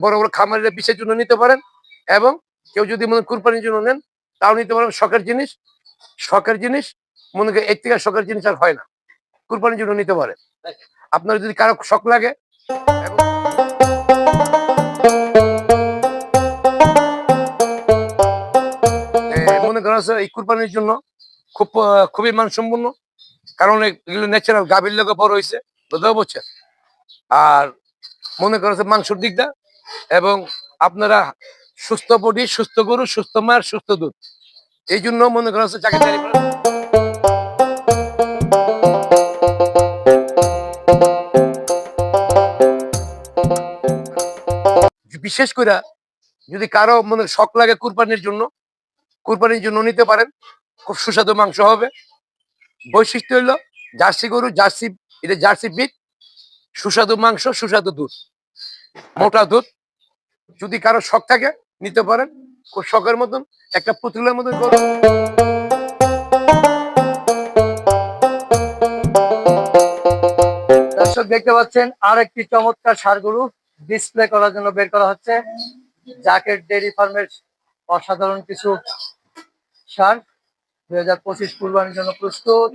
বড় বড় খামারের বিষের জন্য নিতে পারেন এবং কেউ যদি মনে কুরবানির জন্য নেন, তাও নিতে পারেন। শখের জিনিস শখের জিনিস, মনে করেন এর থেকে শখের জিনিস আর হয় না। কুরবানির জন্য নিতে পারে আপনার যদি কারও শখ লাগে মনে করা এই কুরবানির জন্য খুব খুবই মানসম্পন্ন। কারণ এগুলো ন্যাচারাল গাভীর লোকে বড় হয়েছে বুঝতে পারছেন? আর মনে করা হচ্ছে মাংসর দিকটা এবং আপনারা সুস্থ বডি, সুস্থ গরু, সুস্থ মার, সুস্থ দুধ। এই জন্য মনে করা হচ্ছে চাকরি বিশেষ করে যদি কারও মনে শখ লাগে কুরবানির জন্য কুরবানির জন্য নিতে পারেন। খুব সুস্বাদু মাংস হবে। বৈশিষ্ট্য হলো জার্সি গরু, জার্সি, এটা জার্সি বিট, সুস্বাদু মাংস, সুস্বাদু দুধ। মোটা দুধ। যদি কারও শখ থাকে, নিতে পারেন। খুব শখের মতন, একটা পুতুলের মতন গরু দর্শক, দেখতে পাচ্ছেন আর একটি চমৎকার সারগরু ডিসপ্লে করার জন্য বের করা হচ্ছে। জাকেট ডেয়ারি ফার্মের অসাধারণ কিছু সার। দুই হাজার পঁচিশ কুরবানির জন্য প্রস্তুত।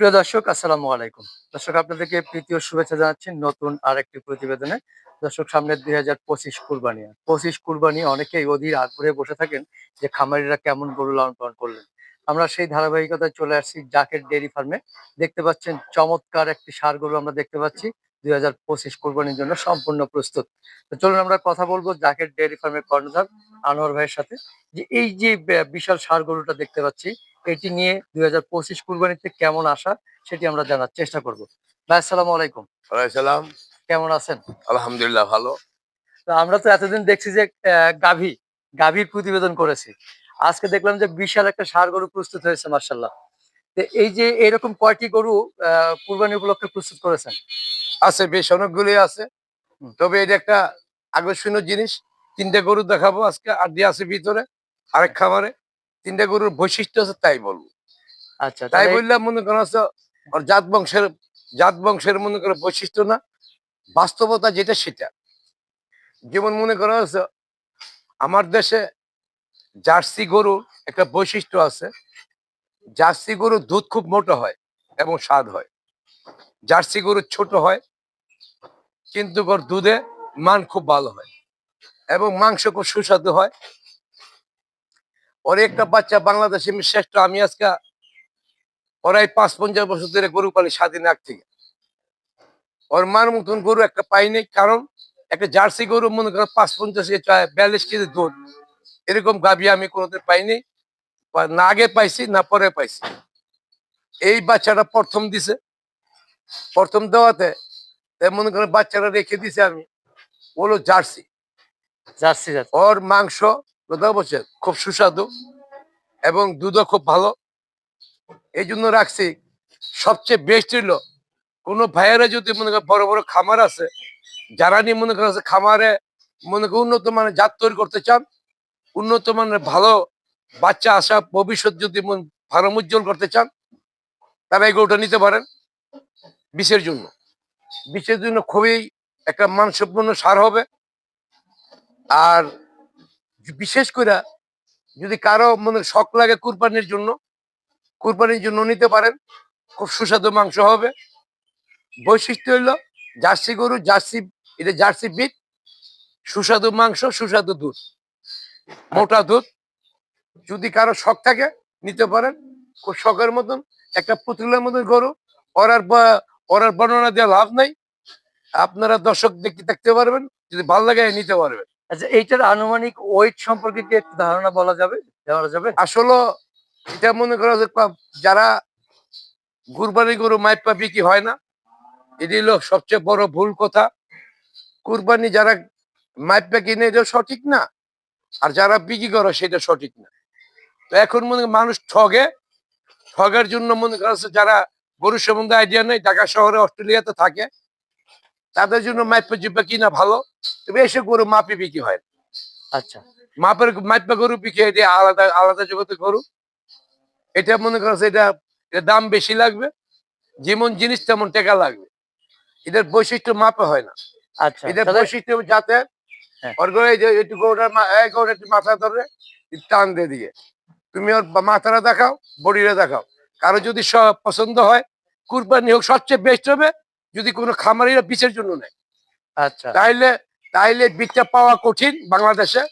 প্রিয় দর্শক, আসসালামু আলাইকুম। দর্শক, আপনাদেরকে প্রীতি ও শুভেচ্ছা জানাচ্ছি নতুন আরেকটি প্রতিবেদনে। দর্শক সামনে দুই হাজার পঁচিশ কুরবানি। পঁচিশ কুরবানি, অনেকেই অধীর আগ্রহে বসে থাকেন যে খামারিরা কেমন গরু লালন পালন করলেন। আমরা সেই ধারাবাহিকতায় চলে আসছি জাকেট ডেয়ারি ফার্মে। দেখতে পাচ্ছেন চমৎকার একটি সার গরু আমরা দেখতে পাচ্ছি। দুই হাজার পঁচিশ কোরবানির জন্য সম্পূর্ণ প্রস্তুত। তো চলুন আমরা কথা বলব জাকেট ডেয়ারি ফার্মের কর্ণধার আনোয়ার ভাইয়ের সাথে। যে এই যে বিশাল সার গরুটা দেখতে পাচ্ছি এটি নিয়ে দুই হাজার পঁচিশ কুরবানিতে কেমন আসা সেটি আমরা জানার চেষ্টা করব। ভাই আসসালামু আলাইকুম। সালাম। কেমন আছেন? আলহামদুলিল্লাহ ভালো। তো আমরা তো এতদিন দেখছি যে গাভী গাভীর প্রতিবেদন করেছি। আজকে দেখলাম যে বিশাল একটা সার গরু প্রস্তুত হয়েছে মার্শাল্লাহ তো এই যে এরকম কয়টি গরু আহ, কুরবানি উপলক্ষে প্রস্তুত করেছেন? আছে বেশ অনেকগুলি আছে। তবে এটা একটা আকর্ষণীয় জিনিস। তিনটে গরু দেখাবো আজকে আর দিয়ে আছে ভিতরে আরেক খামারে। তিনটে গরুর বৈশিষ্ট্য আছে তাই বলব। আচ্ছা তাই বললাম মনে করা হচ্ছে ওর জাত বংশের জাত বংশের মনে করো বৈশিষ্ট্য না বাস্তবতা যেটা সেটা। যেমন মনে করা হচ্ছে আমার দেশে জার্সি গরুর একটা বৈশিষ্ট্য আছে জার্সি গরুর দুধ খুব মোটা হয় এবং স্বাদ হয়। জার্সি গরু ছোট হয় কিন্তু ওর দুধে মান খুব ভালো হয় এবং মাংস খুব সুস্বাদু হয় ওর একটা বাচ্চা বাংলাদেশে শ্রেষ্ঠ। আমি আজকে ওরাই পাঁচ পঞ্চাশ বছর ধরে গরু পালি স্বাধীন আগ থেকে। ওর মার মতন গরু একটা পাইনি কারণ একটা জার্সি গরু মনে করো পাঁচ পঞ্চাশ বিয়াল্লিশ কেজি দুধ। এরকম গাভি আমি কোনোদিন পাইনি না আগে পাইছি না পরে পাইছি। এই বাচ্চাটা প্রথম দিছে। প্রথম দেওয়াতে মনে করেন বাচ্চাটা রেখে দিছে আমি বলো জার্সি। জার্সি ওর মাংস কথা বলছে, খুব সুস্বাদু এবং দুধও খুব ভালো। এই জন্য রাখছি। সবচেয়ে বেস্ট হইল, কোনো ভাইয়েরা যদি মনে করে বড় বড় খামার আছে, যারা নিয়ে মনে করে খামারে মনে করে উন্নত মানের জাত তৈরি করতে চান, উন্নত মানের ভালো বাচ্চা আসা ভবিষ্যৎ যদি ভালো উজ্জ্বল করতে চান, তারা এই গরুটা নিতে পারেন বিষের জন্য। বিষের জন্য খুবই একটা মানসম্পন্ন সার হবে। আর বিশেষ করে যদি কারও মনে শখ লাগে কুরবানির জন্য কুরবানির জন্য নিতে পারেন। খুব সুস্বাদু মাংস হবে। বৈশিষ্ট্য হলো জার্সি গরু, জার্সি, এটা জার্সি বিট, সুস্বাদু মাংস, সুস্বাদু দুধ, মোটা দুধ। যদি কারও শখ থাকে, নিতে পারেন। খুব শখের মতন, একটা পুতুলের মতন গরু। ওরার ওরার বর্ণনা দেওয়া লাভ নাই। আপনারা দর্শক দেখতে দেখতে পারবেন, যদি ভালো লাগে নিতে পারবেন। আচ্ছা এইটার আনুমানিক ওয়েট সম্পর্কে কি একটু ধারণা বলা যাবে? দেওয়া যাবে? আসলে এটা মনে করা যে যারা কুরবানি গরু মাইপা বিক্রি হয় না এটি হলো সবচেয়ে বড় ভুল কথা। কুরবানি যারা মাইপা কিনে, এটা সঠিক না। আর যারা বিক্রি করে, সেটা সঠিক না। তো এখন মনে মানুষ ঠগে। ঠগের জন্য মনে করা যারা গরু সম্বন্ধে আইডিয়া নেই, ঢাকা শহরে, অস্ট্রেলিয়াতে থাকে। তাদের জন্য মাইপা জিপা কিনা ভালো তবে এসে গরু মাপি বিক্রি হয় না। আচ্ছা। মাপের মাইপা গরু বিক্রি হয় এটা আলাদা আলাদা জগতে গরু। এটা মনে করো যে এটা এটা দাম বেশি লাগবে যেমন জিনিস তেমন টাকা লাগবে। এটার বৈশিষ্ট্য মাপে হয় না। আচ্ছা এটার বৈশিষ্ট্য যাতে হ্যাঁ। ওর যে একটু গরুটার গরুটা একটু মাথা ধরে টান দিয়ে দিয়ে। তুমি ওর মাথাটা দেখাও বডিটা দেখাও। কারও যদি পছন্দ হয় কুরবানি হোক সবচেয়ে বেস্ট হবে যদি কোনো খামারিরা বিচের জন্য নেয়। আচ্ছা। তাইলে তাইলে বিটটা পাওয়া কঠিন বাংলাদেশে।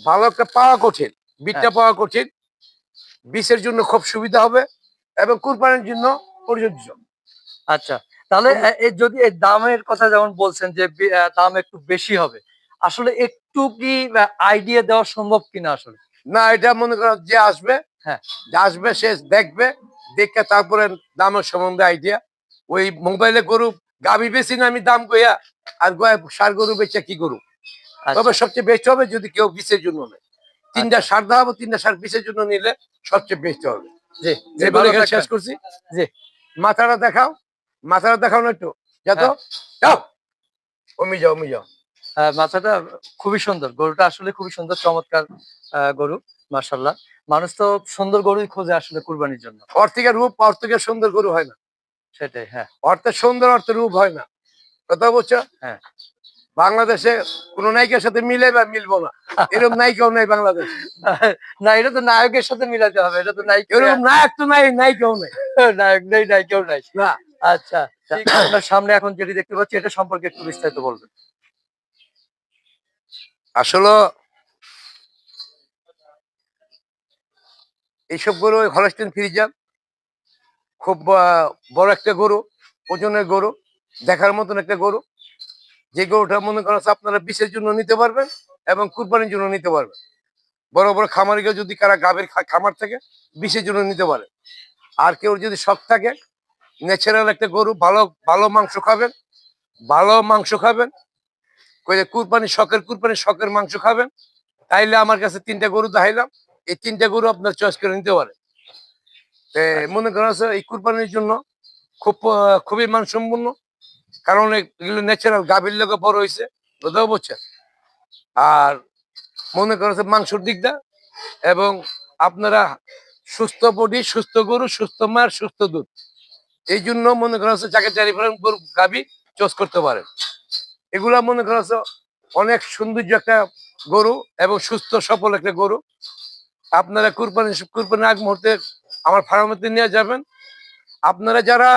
ভালো একটা পাওয়া কঠিন। বিটটা হ্যাঁ। পাওয়া কঠিন। বিচের জন্য খুব সুবিধা হবে এবং কুরবানির জন্য প্রযোজ্য। আচ্ছা। তাহলে যদি এই দামের কথা যেমন বলছেন যে দাম একটু বেশি হবে আসলে একটু কি আইডিয়া দেওয়া সম্ভব কিনা আসলে? না এটা মনে করো যে আসবে। হ্যাঁ। যে আসবে সে দেখবে দেখে তারপরে দামের সম্বন্ধে আইডিয়া ওই মোবাইলে গরু গাবি বেশি না আমি দাম কইয়া আর গয়া সার গরু বেচে কি গরু আচ্ছা, তবে সবচেয়ে বেস্ট হবে যদি কেউ বিচের জন্য নেয়। তিনটা সার দেওয়া হবে তিনটা সার বিচের জন্য নিলে সবচেয়ে বেস্ট হবে। জি শেষ করছি জি। মাথাটা দেখাও মাথাটা দেখাও না একটু। যা তো হ্যাঁ। যাও। অমি যাও অমি যাও। মাথাটা খুবই সুন্দর। গরুটা আসলে খুবই সুন্দর চমৎকার গরু মার্শাল্লাহ মানুষ তো সুন্দর গরুই খোঁজে আসলে কুরবানির জন্য। ওর থেকে রূপ ওর থেকে সুন্দর গরু হয় না। সেটাই হ্যাঁ। অর্থের সুন্দর অর্থের রূপ হয় না। কথা বলছো? হ্যাঁ। বাংলাদেশে কোন নায়িকার সাথে মিলে বা মিলবো না। এরকম নায়িকাও নাই বাংলাদেশ। না এটা তো নায়কের সাথে মিলাতে হবে এটা তো নায়ক। এরকম নায়ক তো নাই নায়িকাও নাই। নায়ক নেই নায়কেও নাই। না। আচ্ছা আপনার সামনে এখন যেটি দেখতে পাচ্ছি এটা সম্পর্কে একটু বিস্তারিত বলবেন। আসলে এইসব গরু হলস্টেন ফ্রিজার খুব বড় একটা গরু, ওজনের গরু, দেখার মতন একটা গরু। যে গরুটা মনে করেন আপনারা বিষের জন্য নিতে পারবেন এবং কুরবানির জন্য নিতে পারবেন। বড় বড় খামারিকে যদি কারা গাভীর খামার থেকে, বিষের জন্য নিতে পারে। আর কেউ যদি শখ থাকে, ন্যাচারাল একটা গরু, ভালো ভালো মাংস খাবেন, ভালো মাংস খাবেন কুরবানি শখের কুরবানি শখের মাংস খাবেন, তাইলে আমার কাছে তিনটা গরু দেখাইলাম। এই তিনটা গরু আপনার চয়েস করে নিতে পারে মনে করেন আছে, এই কুরবানির জন্য খুব খুবই মানসম্পন্ন। কারণ এগুলো ন্যাচারাল গাভীর লোকে বড় হয়েছে বুঝতেও বলছেন আর মনে করেছে মাংসর দিকটা এবং আপনারা সুস্থ বডি, সুস্থ গরু, সুস্থ মার, সুস্থ দুধ। এই জন্য মনে করা হচ্ছে যাকে চারি ফেলেন গরু গাবি চোস করতে পারেন। এগুলা মনে করা হচ্ছে অনেক সৌন্দর্য একটা গরু এবং সুস্থ, সফল একটা গরু। আপনারা কুরবানি, কুরবানির আগ মুহূর্তে আমার ফার্মেতে নিয়ে যাবেন। আপনারা যারা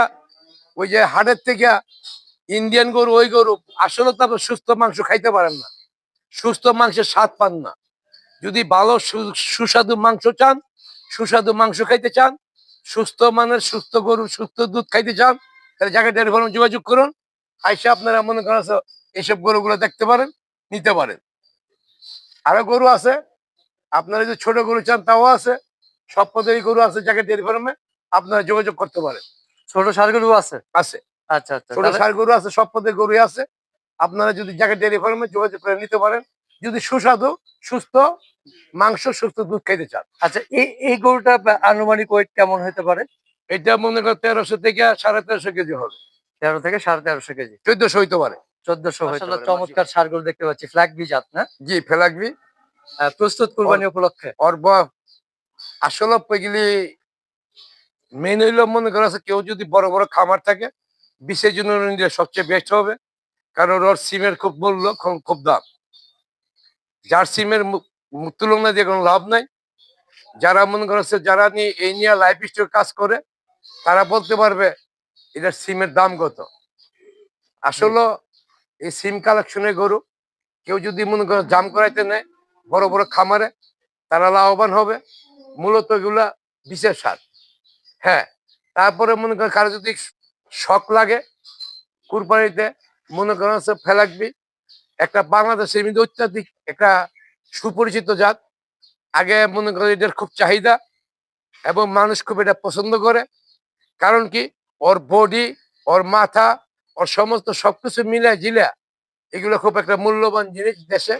ওই যে হাটের থেকে ইন্ডিয়ান গরু, ওই গরু, আসলে তো আপনার সুস্থ মাংস খাইতে পারেন না। সুস্থ মাংসের স্বাদ পান না। যদি ভালো সুস্বাদু মাংস চান, সুস্বাদু মাংস খাইতে চান, সুস্থ মানের সুস্থ গরু, সুস্থ দুধ খাইতে চান, তাহলে জায়গায় ডেয়ারি ফার্ম যোগাযোগ করুন। আইসা আপনারা মনে করেন যে এইসব গরুগুলো দেখতে পারেন, নিতে পারেন। আরও গরু আছে। আপনারা যদি ছোট গরু চান, তাও আছে। সব পদের গরু আছে জায়গায় ডেয়ারি ফার্মে আপনারা যোগাযোগ করতে পারেন। ছোট সারগরু আছে? আছে। আচ্ছা আচ্ছা। ছোট সার গরু আছে সব পদের গরুই আছে। আপনারা যদি জায়গায় ডেয়ারি ফার্মে যোগাযোগ করে নিতে পারেন যদি সুস্বাদু সুস্থ মাংস সুস্থ দুধ খাইতে চান। আচ্ছা এই এই গরুটা আনুমানিক ওয়েট কেমন হতে পারে? এটা মনে করেন তেরোশো থেকে সাড়ে তেরোশো কেজি হবে। তেরো থেকে সাড়ে তেরোশো কেজি। চোদ্দশো হইতে পারে। চোদ্দশো চমৎকার সারগরু দেখতে পাচ্ছি। ফ্ল্যাগ বিজাত না জি আহ, প্রস্তুত কুরবানি উপলক্ষে? ওর ব আসলে পেগলি মেন হইল, মনে করা কেউ যদি বড় বড় খামার থাকে, বিশের জন্য সবচেয়ে বেস্ট হবে। কারণ ওর সিমের খুব মূল্য, খুব- দাম। যার সিমের মু- মু- তুলনা দিয়ে কোনো লাভ নাই। যারা মনে করছে যারা নিয়ে এই নিয়ে লাইফ স্টোর কাজ করে, তারা বলতে পারবে এটার সিমের দাম কত। আসলে এই সিম কালেকশনের গরু, কেউ যদি মনে করে জাম করাইতে নেয়, বড় বড় খামারে, তারা লাভবান হবে। মূলত এগুলা বিশেষ সার। হ্যাঁ তারপরে মনে করেন কারও যদি শখ লাগে কুরবানিতে, মনে করেন হচ্ছে ফেলাকবি, একটা বাংলাদেশের মধ্যে অত্যাধিক একটা সুপরিচিত জাত। আগে মনে করেন এটার খুব চাহিদা এবং মানুষ খুব এটা পছন্দ করে। কারণ কি? ওর বডি ওর মাথা, ওর সমস্ত সবকিছু মিলে জিলা এগুলো খুব একটা মূল্যবান জিনিস দেশে।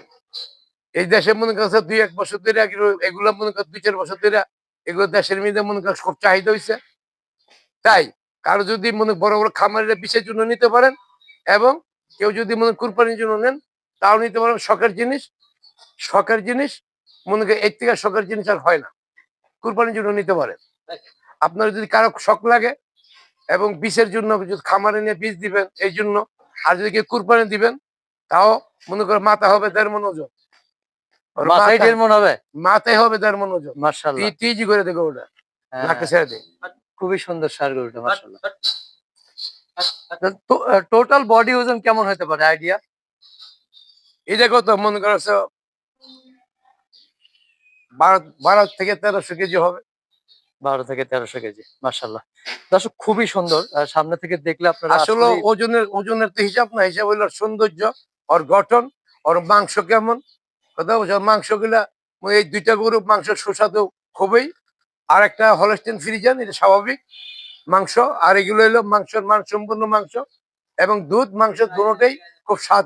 এই দেশে মনে করছে দুই এক বছর ধরে এগুলো- মনে কর দুই চার বছর ধরে এগুলো দেশের মধ্যে মনে কর খুব চাহিদা হয়েছে তাই কারও যদি মনে বড় বড় খামারের বিষের জন্য নিতে পারেন এবং কেউ যদি মনে কুরবানির জন্য নেন, তাও নিতে পারেন। শখের জিনিস শখের জিনিস মনে করেন এর থেকে শখের জিনিস আর হয় না। কুরবানির জন্য নিতে পারেন। আপনার যদি কারও শখ লাগে এবং বিষের জন্য খামারে নিয়ে বীজ দিবেন, এই জন্য আর যদি কেউ কুরবানি দিবেন, তাও মনে করে মাথা হবে দেড় মন ওজন। মাথায় দেড় মন হবে? মাথায় হবে দেড় মন ওজন মার্শাল্লাহ করে দেখো ওটা। নাকে ছেড়ে দেয় খুবই সুন্দর সার গরুটা মার্শাল্লাহ টোটাল বডি ওজন কেমন হতে পারে? আইডিয়া এটা কত মনে করছে বারো থেকে তেরোশো কেজি হবে। বারো থেকে তেরোশো কেজি মার্শাল্লাহ দর্শক খুবই সুন্দর। সামনে থেকে দেখলে আপনারা আসলে ওজনের ওজনের তো হিসাব না হিসাব হইল সৌন্দর্য ওর গঠন ওর মাংস কেমন কথা বলছে ওর মাংসগুলা এই দুইটা গরু মাংস সুস্বাদু খুবই। আর একটা হলস্টেন ফ্রিজান এটা স্বাভাবিক। মাংস, আর এগুলো হলো মাংসের মান সম্পূর্ণ মাংস এবং দুধ মাংস দুটোটাই খুব স্বাদ